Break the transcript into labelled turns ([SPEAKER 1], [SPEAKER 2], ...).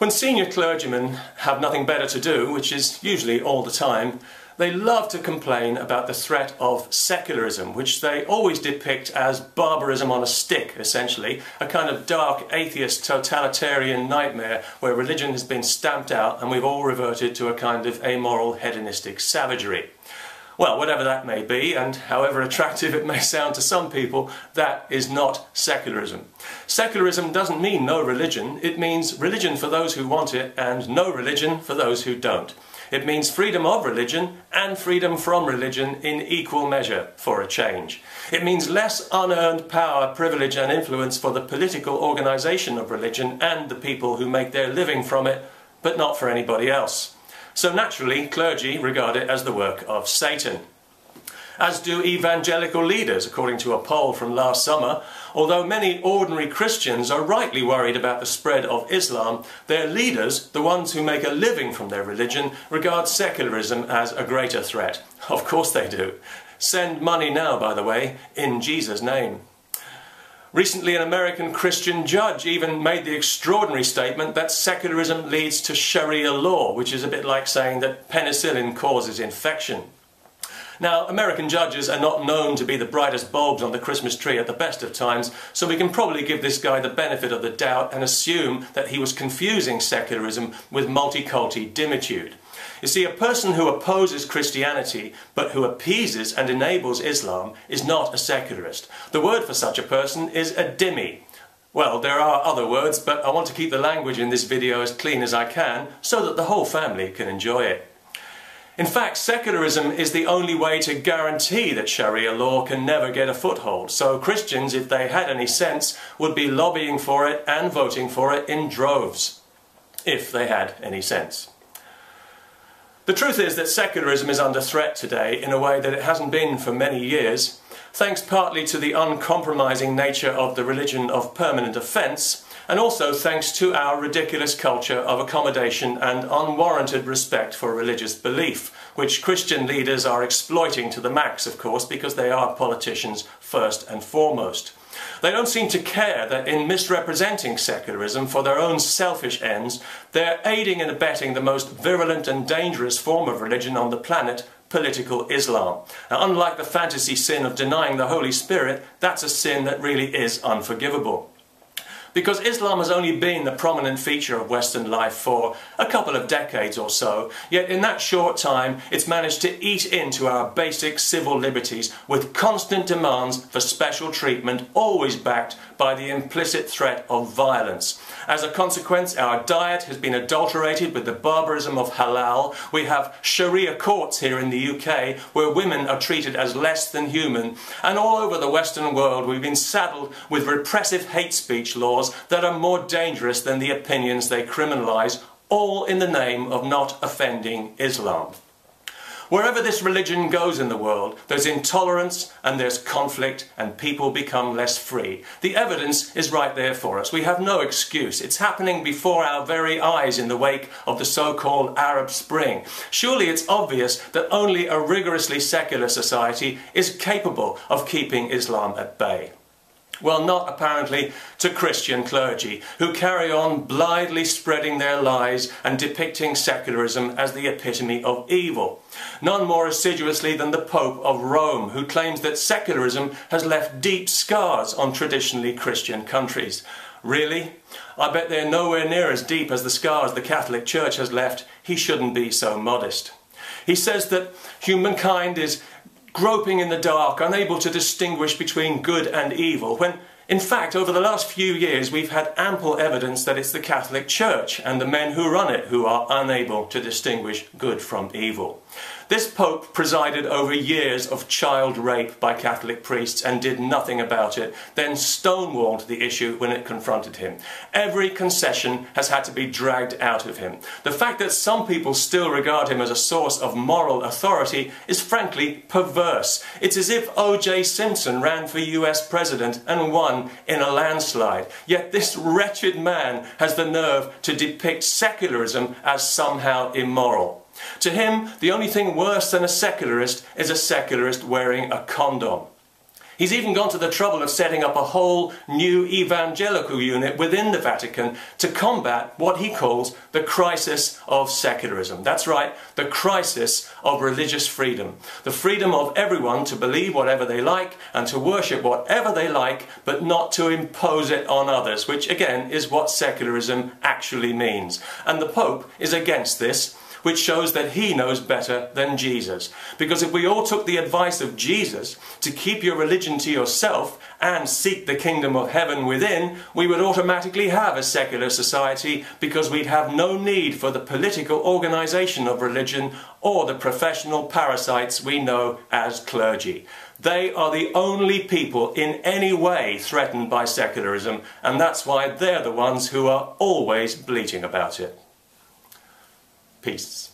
[SPEAKER 1] When senior clergymen have nothing better to do, which is usually all the time, they love to complain about the threat of secularism, which they always depict as barbarism on a stick, essentially, a kind of dark, atheist, totalitarian nightmare where religion has been stamped out and we've all reverted to a kind of amoral, hedonistic savagery. Well, whatever that may be, and however attractive it may sound to some people, that is not secularism. Secularism doesn't mean no religion, it means religion for those who want it and no religion for those who don't. It means freedom of religion and freedom from religion in equal measure for a change. It means less unearned power, privilege and influence for the political organisation of religion and the people who make their living from it, but not for anybody else. So naturally, clergy regard it as the work of Satan. As do evangelical leaders, according to a poll from last summer. Although many ordinary Christians are rightly worried about the spread of Islam, their leaders, the ones who make a living from their religion, regard secularism as a greater threat. Of course they do. Send money now, by the way, in Jesus' name. Recently, an American Christian judge even made the extraordinary statement that secularism leads to Sharia law, which is a bit like saying that penicillin causes infection. Now, American judges are not known to be the brightest bulbs on the Christmas tree at the best of times, so we can probably give this guy the benefit of the doubt and assume that he was confusing secularism with multiculti dimitude. You see, a person who opposes Christianity but who appeases and enables Islam is not a secularist. The word for such a person is a dhimmi. Well, there are other words, but I want to keep the language in this video as clean as I can so that the whole family can enjoy it. In fact, secularism is the only way to guarantee that Sharia law can never get a foothold. So Christians, if they had any sense, would be lobbying for it and voting for it in droves. If they had any sense. The truth is that secularism is under threat today in a way that it hasn't been for many years, thanks partly to the uncompromising nature of the religion of permanent offence, and also thanks to our ridiculous culture of accommodation and unwarranted respect for religious belief, which Christian leaders are exploiting to the max, of course, because they are politicians first and foremost. They don't seem to care that in misrepresenting secularism for their own selfish ends, they're aiding and abetting the most virulent and dangerous form of religion on the planet, political Islam. Now, unlike the fantasy sin of denying the Holy Spirit, that's a sin that really is unforgivable. Because Islam has only been the prominent feature of Western life for a couple of decades or so, yet in that short time it's managed to eat into our basic civil liberties with constant demands for special treatment, always backed by the implicit threat of violence. As a consequence, our diet has been adulterated with the barbarism of halal. We have Sharia courts here in the UK where women are treated as less than human. And all over the Western world, we've been saddled with repressive hate speech laws that are more dangerous than the opinions they criminalise, all in the name of not offending Islam. Wherever this religion goes in the world, there's intolerance and there's conflict and people become less free. The evidence is right there for us. We have no excuse. It's happening before our very eyes in the wake of the so-called Arab Spring. Surely it's obvious that only a rigorously secular society is capable of keeping Islam at bay. Well, not apparently to Christian clergy, who carry on blithely spreading their lies and depicting secularism as the epitome of evil. None more assiduously than the Pope of Rome, who claims that secularism has left deep scars on traditionally Christian countries. Really? I bet they're nowhere near as deep as the scars the Catholic Church has left. He shouldn't be so modest. He says that humankind is groping in the dark, unable to distinguish between good and evil, when in fact, over the last few years, we've had ample evidence that it's the Catholic Church and the men who run it who are unable to distinguish good from evil. This Pope presided over years of child rape by Catholic priests and did nothing about it, then stonewalled the issue when it confronted him. Every concession has had to be dragged out of him. The fact that some people still regard him as a source of moral authority is frankly perverse. It's as if O.J. Simpson ran for US president and won in a landslide. Yet this wretched man has the nerve to depict secularism as somehow immoral. To him, the only thing worse than a secularist is a secularist wearing a condom. He's even gone to the trouble of setting up a whole new evangelical unit within the Vatican to combat what he calls the crisis of secularism. That's right, the crisis of religious freedom. The freedom of everyone to believe whatever they like and to worship whatever they like, but not to impose it on others, which again is what secularism actually means. And the Pope is against this which shows that he knows better than Jesus. Because if we all took the advice of Jesus to keep your religion to yourself and seek the kingdom of heaven within, we would automatically have a secular society because we'd have no need for the political organization of religion or the professional parasites we know as clergy. They are the only people in any way threatened by secularism, and that's why they're the ones who are always bleating about it. Peace.